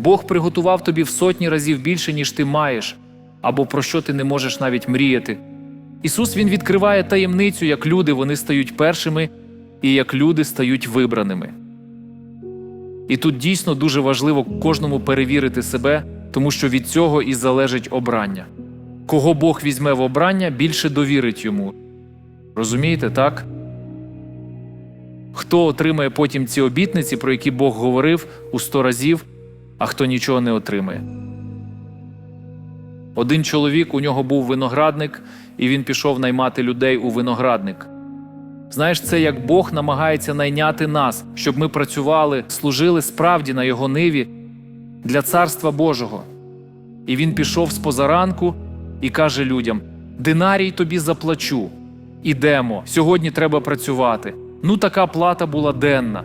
Бог приготував тобі в сотні разів більше, ніж ти маєш, або про що ти не можеш навіть мріяти. Ісус Він відкриває таємницю, як люди вони стають першими і як люди стають вибраними. І тут дійсно дуже важливо кожному перевірити себе, тому що від цього і залежить обрання. Кого Бог візьме в обрання, більше довірить йому. Розумієте, так? Хто отримає потім ці обітниці, про які Бог говорив у сто разів, а хто нічого не отримає. Один чоловік, у нього був виноградник, і він пішов наймати людей у виноградник. Знаєш, це як Бог намагається найняти нас, щоб ми працювали, служили справді на його ниві для Царства Божого. І він пішов з позаранку і каже людям: Динарій тобі заплачу. Ідемо, сьогодні треба працювати. Ну, така плата була денна.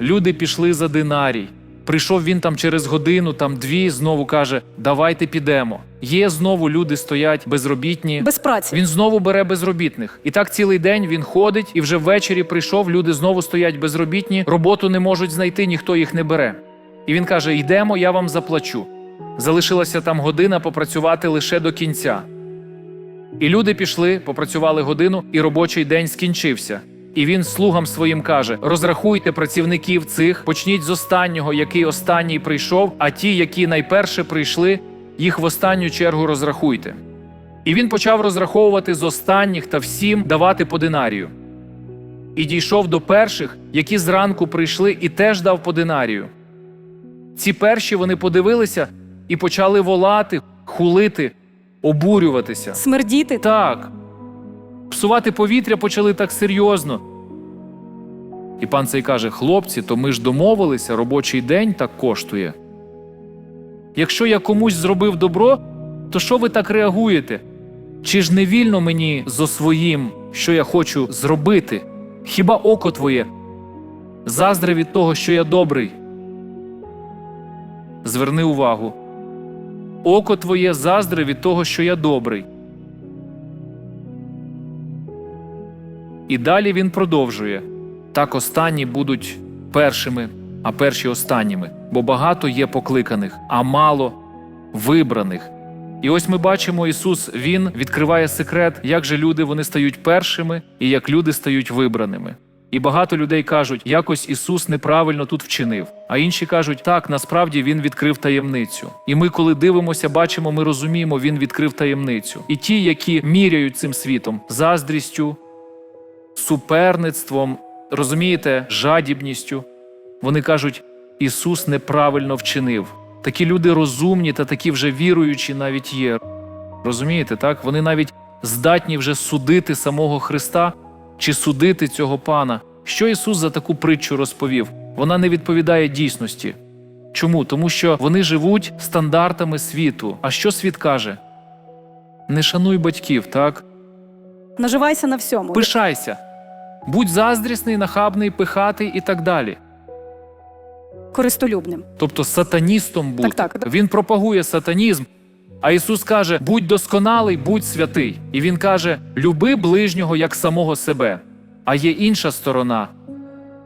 Люди пішли за динарій. Прийшов він там через годину, там дві, знову каже: Давайте підемо. Є знову люди стоять безробітні. Без праці. Він знову бере безробітних. І так цілий день він ходить, і вже ввечері прийшов. Люди знову стоять безробітні, роботу не можуть знайти, ніхто їх не бере. І він каже: Йдемо, я вам заплачу. Залишилася там година попрацювати лише до кінця. І люди пішли, попрацювали годину, і робочий день скінчився. І він слугам своїм каже: розрахуйте працівників цих, почніть з останнього, який останній прийшов, а ті, які найперше прийшли, їх в останню чергу розрахуйте. І він почав розраховувати з останніх та всім давати по динарію. І дійшов до перших, які зранку прийшли, і теж дав по динарію. Ці перші вони подивилися і почали волати, хулити, обурюватися. Смердіти. Так. Псувати повітря почали так серйозно. І пан цей каже: хлопці, то ми ж домовилися, робочий день так коштує. Якщо я комусь зробив добро, то що ви так реагуєте? Чи ж не вільно мені зо своїм, що я хочу зробити? Хіба око твоє заздре від того, що я добрий? Зверни увагу. Око твоє заздре від того, що я добрий. І далі він продовжує так останні будуть першими, а перші останніми, бо багато є покликаних, а мало вибраних. І ось ми бачимо, Ісус Він відкриває секрет, як же люди вони стають першими і як люди стають вибраними. І багато людей кажуть, якось Ісус неправильно тут вчинив. А інші кажуть, так, насправді Він відкрив таємницю. І ми, коли дивимося, бачимо, ми розуміємо, Він відкрив таємницю. І ті, які міряють цим світом заздрістю, суперництвом, розумієте, жадібністю. Вони кажуть, Ісус неправильно вчинив. Такі люди розумні та такі вже віруючі навіть є. Розумієте, так? Вони навіть здатні вже судити самого Христа чи судити цього пана. Що Ісус за таку притчу розповів? Вона не відповідає дійсності. Чому? Тому що вони живуть стандартами світу. А що світ каже? Не шануй батьків, так? Наживайся на всьому. Пишайся. Будь заздрісний, нахабний, пихатий і так далі. Користолюбним. Тобто сатаністом бути. Так, так. Він пропагує сатанізм. А Ісус каже: будь досконалий, будь святий. І Він каже: люби ближнього як самого себе. А є інша сторона,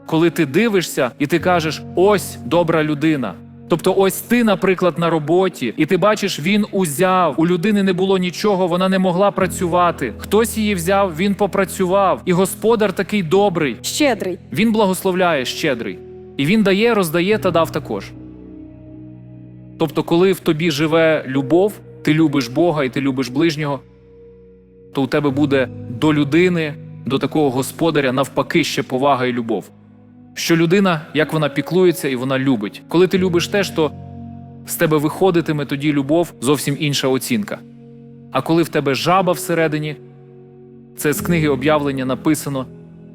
коли ти дивишся і ти кажеш: ось добра людина. Тобто, ось ти, наприклад, на роботі, і ти бачиш, він узяв. У людини не було нічого, вона не могла працювати. Хтось її взяв, він попрацював. І господар такий добрий. Щедрий. Він благословляє щедрий. І він дає, роздає та дав також. Тобто, коли в тобі живе любов, ти любиш Бога і ти любиш ближнього, то у тебе буде до людини, до такого господаря навпаки ще повага і любов. Що людина, як вона піклується і вона любить. Коли ти любиш теж, то з тебе виходитиме тоді любов зовсім інша оцінка. А коли в тебе жаба всередині, це з книги об'явлення написано,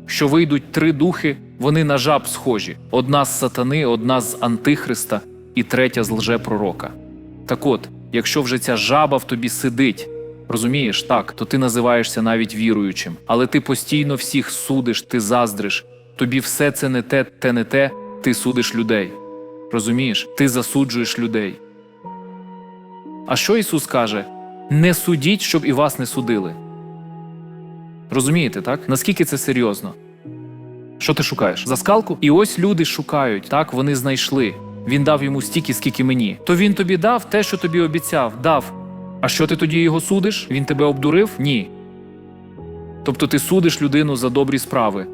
що вийдуть три духи, вони на жаб схожі: одна з сатани, одна з антихриста і третя з лжепророка. Так от, якщо вже ця жаба в тобі сидить, розумієш, так, то ти називаєшся навіть віруючим, але ти постійно всіх судиш, ти заздриш, тобі все це не те, те не те, ти судиш людей. Розумієш, ти засуджуєш людей. А що Ісус каже? Не судіть, щоб і вас не судили. Розумієте, так? Наскільки це серйозно? Що ти шукаєш? За скалку? І ось люди шукають, так вони знайшли. він дав йому стільки, скільки мені. То він тобі дав те, що тобі обіцяв, дав. А що ти тоді його судиш? Він тебе обдурив? Ні. Тобто ти судиш людину за добрі справи.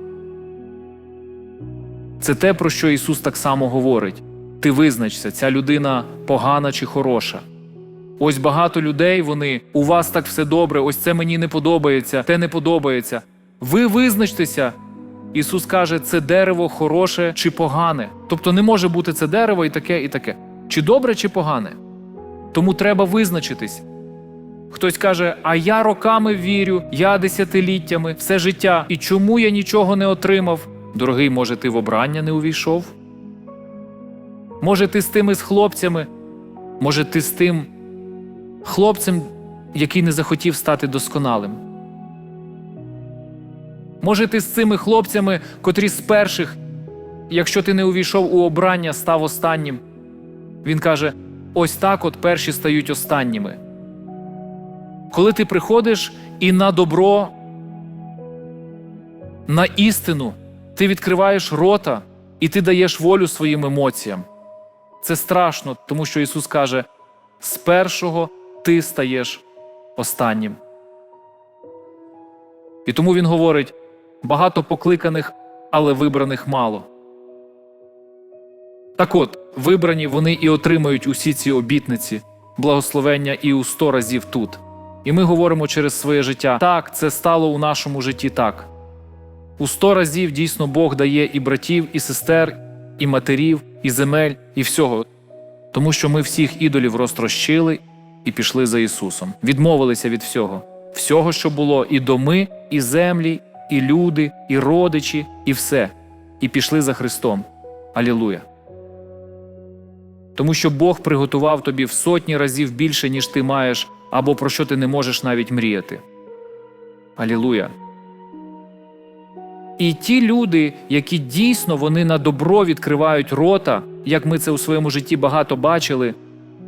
Це те, про що Ісус так само говорить. Ти визначся, ця людина погана чи хороша. Ось багато людей, вони у вас так все добре, ось це мені не подобається, те не подобається. Ви визначтеся. Ісус каже, це дерево хороше чи погане. Тобто не може бути це дерево і таке, і таке. Чи добре, чи погане. Тому треба визначитись. Хтось каже, а я роками вірю, я десятиліттями, все життя. І чому я нічого не отримав? Дорогий, може, ти в обрання не увійшов? Може, ти з тими з хлопцями? Може, ти з тим хлопцем, який не захотів стати досконалим? Може, ти з цими хлопцями, котрі з перших, якщо ти не увійшов у обрання, став останнім? Він каже: ось так от перші стають останніми. Коли ти приходиш і на добро, на істину, ти відкриваєш рота і ти даєш волю своїм емоціям. Це страшно, тому що Ісус каже: з першого ти стаєш останнім. І тому Він говорить: багато покликаних, але вибраних мало. Так от, вибрані вони і отримають усі ці обітниці, благословення і у сто разів тут. І ми говоримо через своє життя: так, це стало у нашому житті так. У сто разів дійсно Бог дає і братів, і сестер, і матерів, і земель, і всього. Тому що ми всіх ідолів розтрощили і пішли за Ісусом, відмовилися від всього, всього, що було, і доми, і землі, і люди, і родичі, і все, і пішли за Христом. Алілуя. Тому що Бог приготував тобі в сотні разів більше, ніж ти маєш, або про що ти не можеш навіть мріяти. Алілуя. І ті люди, які дійсно вони на добро відкривають рота, як ми це у своєму житті багато бачили.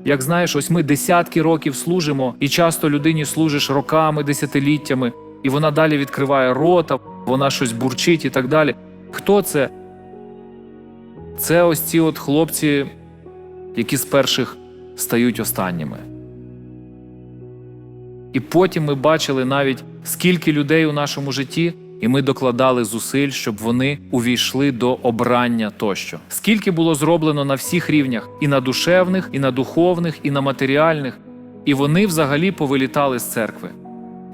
Як знаєш, ось ми десятки років служимо, і часто людині служиш роками, десятиліттями, і вона далі відкриває рота, вона щось бурчить і так далі. Хто це? Це ось ці от хлопці, які з перших стають останніми. І потім ми бачили навіть, скільки людей у нашому житті, і ми докладали зусиль, щоб вони увійшли до обрання тощо. Скільки було зроблено на всіх рівнях, і на душевних, і на духовних, і на матеріальних, і вони взагалі повилітали з церкви.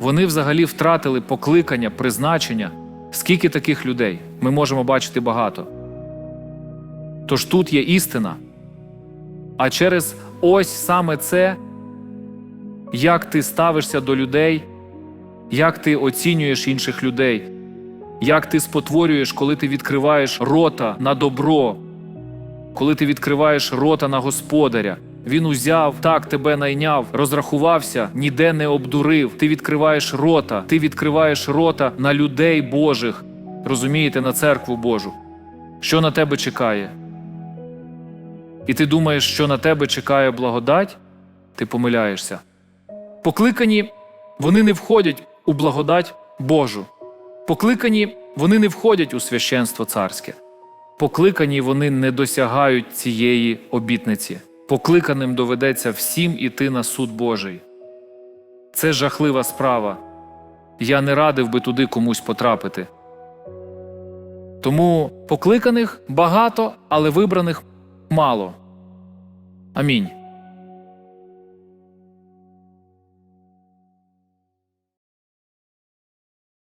Вони взагалі втратили покликання, призначення. Скільки таких людей ми можемо бачити багато. Тож тут є істина. А через ось саме це, як ти ставишся до людей, як ти оцінюєш інших людей, як ти спотворюєш, коли ти відкриваєш рота на добро, коли ти відкриваєш рота на господаря. Він узяв, так тебе найняв, розрахувався, ніде не обдурив. Ти відкриваєш рота, ти відкриваєш рота на людей Божих, розумієте, на церкву Божу. Що на тебе чекає? І ти думаєш, що на тебе чекає благодать, ти помиляєшся. Покликані вони не входять у благодать Божу. Покликані вони не входять у священство царське. Покликані вони не досягають цієї обітниці. Покликаним доведеться всім іти на суд Божий. Це жахлива справа. Я не радив би туди комусь потрапити. Тому покликаних багато, але вибраних мало. Амінь.